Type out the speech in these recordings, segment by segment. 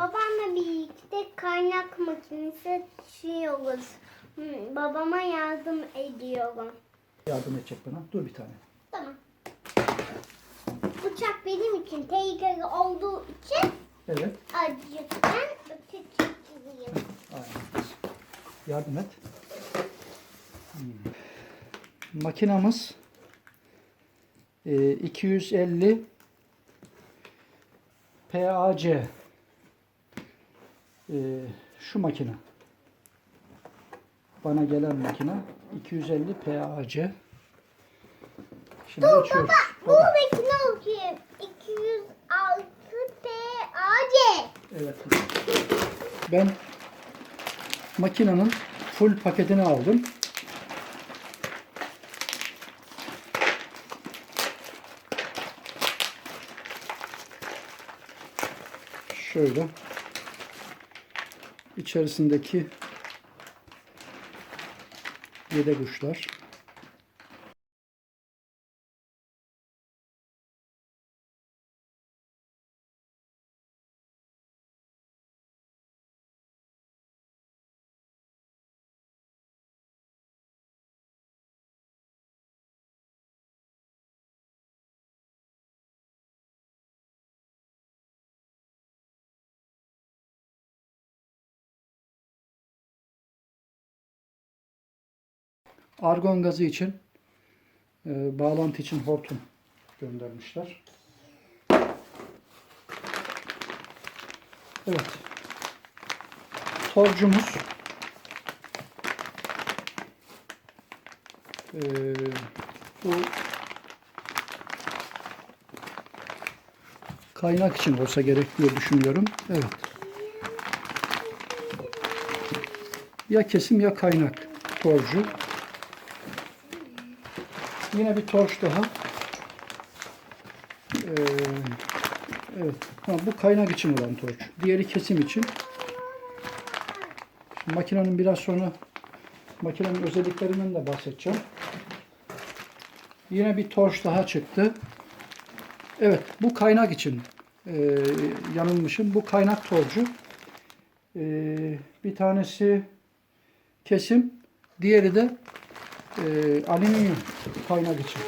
babamla birlikte kaynak makinesi şişiyoruz. Hı, Babama yardım ediyorum. Yardım edecek bana. Dur bir tane. Tamam. Bıçak benim için tehlikeli olduğu için Evet. öte çekileyim. Aynen. Yardım et. Hmm. Makinamız e, 250 PAC E, şu makine bana gelen makine 250 PAC Şimdi açıyoruz. Bu makine okuyayım. 206 PAC. Evet. Ben makinenin full paketini aldım. Şöyle içerisindeki yedek uçlar. Argon gazı için e, bağlantı için hortum göndermişler. Evet. Torcumuz e, bu kaynak için olsa gerek diye düşünüyorum. Evet. Ya kesim ya kaynak torcu. Yine bir torç daha. Ee, evet. Ha, bu kaynak için olan torç. Diğeri kesim için. Şimdi makinenin biraz sonra makinenin özelliklerinden de bahsedeceğim. Yine bir torç daha çıktı. Evet, bu kaynak için ee, yanılmışım. Bu kaynak torcu. Ee, bir tanesi kesim, diğeri de e, alüminyum kaynak için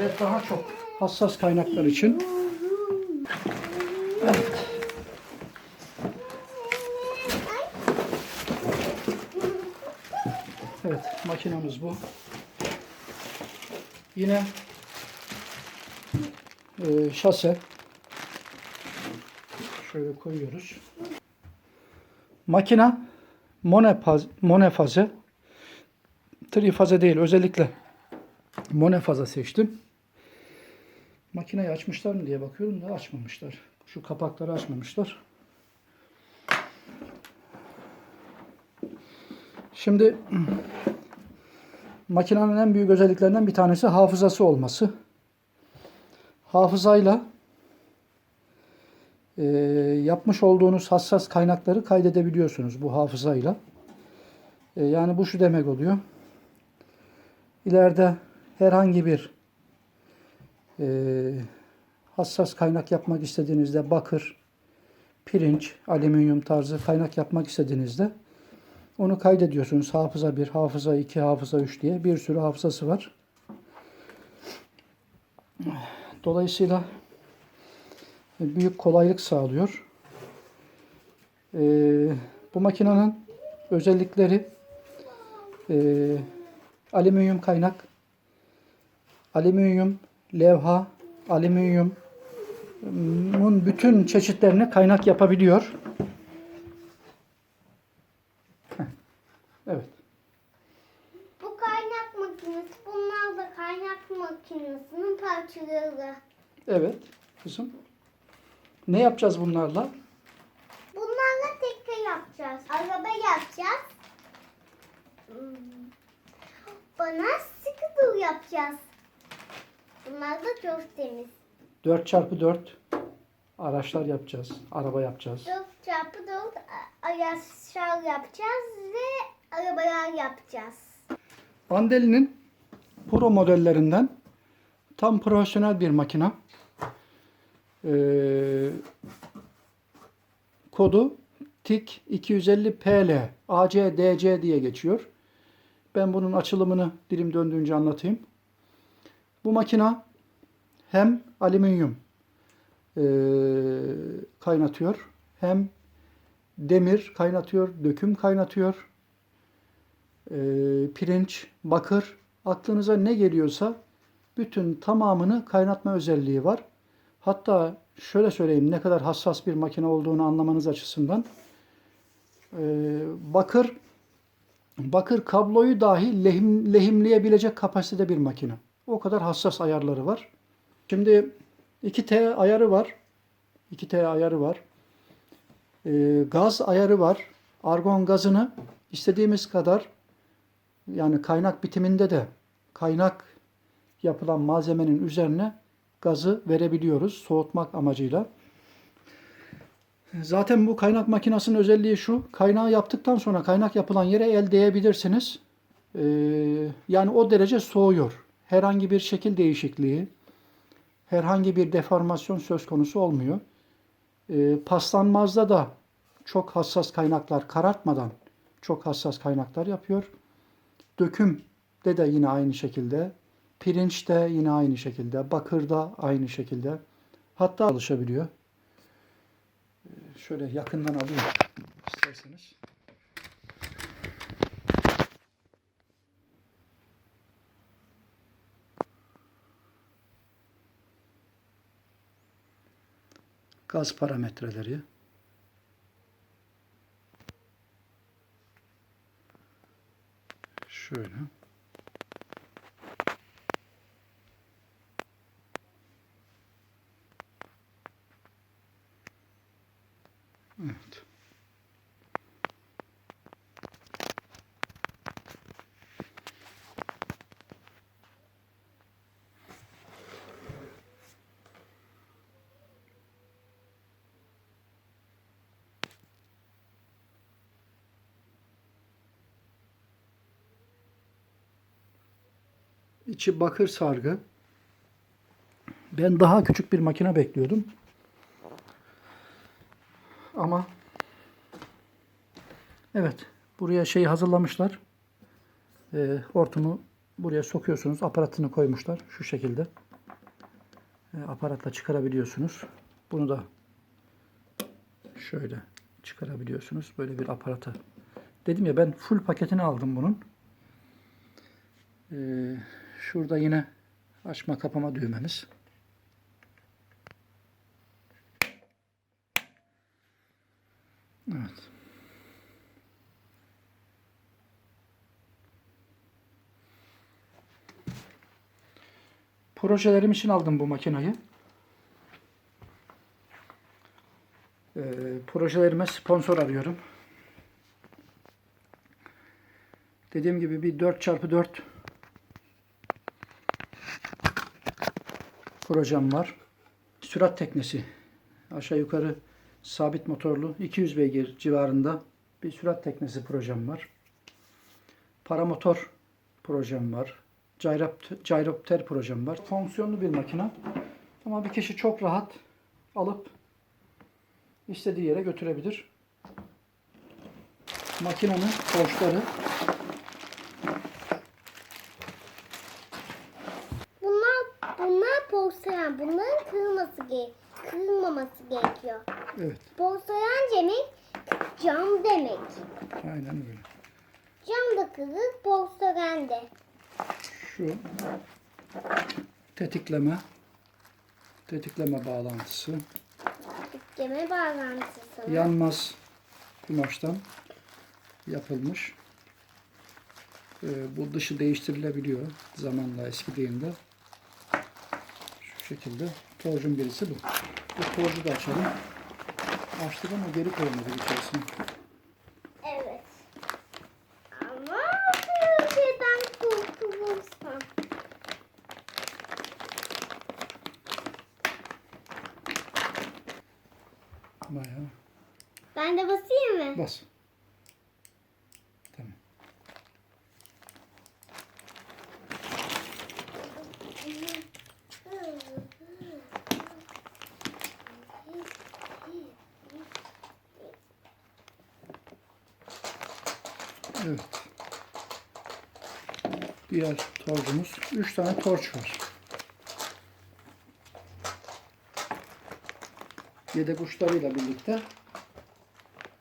ve daha çok hassas kaynaklar için. Evet. Evet, makinamız bu. Yine e, şase şöyle koyuyoruz. Makina monofaze trifaze değil özellikle monofaza seçtim. Makineyi açmışlar mı diye bakıyorum da açmamışlar. Şu kapakları açmamışlar. Şimdi makinenin en büyük özelliklerinden bir tanesi hafızası olması. Hafızayla e, yapmış olduğunuz hassas kaynakları kaydedebiliyorsunuz bu hafızayla. E, yani bu şu demek oluyor. İleride herhangi bir e, hassas kaynak yapmak istediğinizde bakır, pirinç, alüminyum tarzı kaynak yapmak istediğinizde onu kaydediyorsunuz. Hafıza 1, hafıza 2, hafıza 3 diye bir sürü hafızası var. Dolayısıyla büyük kolaylık sağlıyor. E, bu makinenin özellikleri e, alüminyum kaynak, alüminyum levha, alüminyumun bütün çeşitlerini kaynak yapabiliyor. Evet. Bu kaynak makinesi, bunlar da kaynak makinesinin parçaları. Evet kızım. Ne yapacağız bunlarla? Bunlarla tekne yapacağız. Araba yapacağız. Bana scooter yapacağız. Bunlar da çok temiz. 4 çarpı 4 araçlar yapacağız. Araba yapacağız. 4 çarpı 4 araçlar yapacağız ve arabalar yapacağız. Andeli'nin Pro modellerinden tam profesyonel bir makina. Ee, kodu TIK 250 PL ACDC diye geçiyor. Ben bunun açılımını dilim döndüğünce anlatayım. Bu makina hem alüminyum e, kaynatıyor hem demir kaynatıyor, döküm kaynatıyor, e, pirinç, bakır, aklınıza ne geliyorsa bütün tamamını kaynatma özelliği var. Hatta şöyle söyleyeyim ne kadar hassas bir makine olduğunu anlamanız açısından e, bakır bakır kabloyu dahi lehim, lehimleyebilecek kapasitede bir makine. O kadar hassas ayarları var. Şimdi 2T ayarı var. 2T ayarı var. E, gaz ayarı var. Argon gazını istediğimiz kadar yani kaynak bitiminde de kaynak yapılan malzemenin üzerine gazı verebiliyoruz soğutmak amacıyla. Zaten bu kaynak makinesinin özelliği şu. Kaynağı yaptıktan sonra kaynak yapılan yere el değebilirsiniz. Ee, yani o derece soğuyor. Herhangi bir şekil değişikliği, herhangi bir deformasyon söz konusu olmuyor. Ee, paslanmazda da çok hassas kaynaklar karartmadan çok hassas kaynaklar yapıyor. Döküm de yine aynı şekilde. Pirinç de yine aynı şekilde. Bakır da aynı şekilde. Hatta çalışabiliyor. Şöyle yakından alayım isterseniz. Gaz parametreleri. Şöyle. İçi bakır sargı. Ben daha küçük bir makine bekliyordum. Ama evet buraya şeyi hazırlamışlar. Ee, hortumu buraya sokuyorsunuz. Aparatını koymuşlar şu şekilde. Ee, aparatla çıkarabiliyorsunuz. Bunu da şöyle çıkarabiliyorsunuz. Böyle bir aparata. Dedim ya ben full paketini aldım bunun. Ee, şurada yine açma kapama düğmemiz. Evet. Projelerim için aldım bu makinayı. Ee, projelerime sponsor arıyorum. Dediğim gibi bir 4x4 projem var. Sürat teknesi. Aşağı yukarı sabit motorlu 200 beygir civarında bir sürat teknesi projem var. Paramotor projem var. Gyrop- Gyropter projem var. Fonksiyonlu bir makine. Ama bir kişi çok rahat alıp istediği yere götürebilir. Makinenin borçları Bunlar bunlar porselen. Bunların kırılması ge kırılmaması gerekiyor. evet Porselen demek cam demek. aynen öyle. Cam da kırık, porselen de. Şu tetikleme tetikleme bağlantısı Dikeme bağlantısı. yanmaz kumaştan yapılmış. Ee, bu dışı değiştirilebiliyor zamanla eskidiğinde. Şekilde. Torcun birisi bu. Bu torcu da açalım. Açtık ama geri koymadık içerisine. Evet. Ama şeyden kurtulursam. Bayağı Ben de basayım mı? bas. Tamam. Evet. Diğer torcumuz. Üç tane torç var. Yedek uçlarıyla birlikte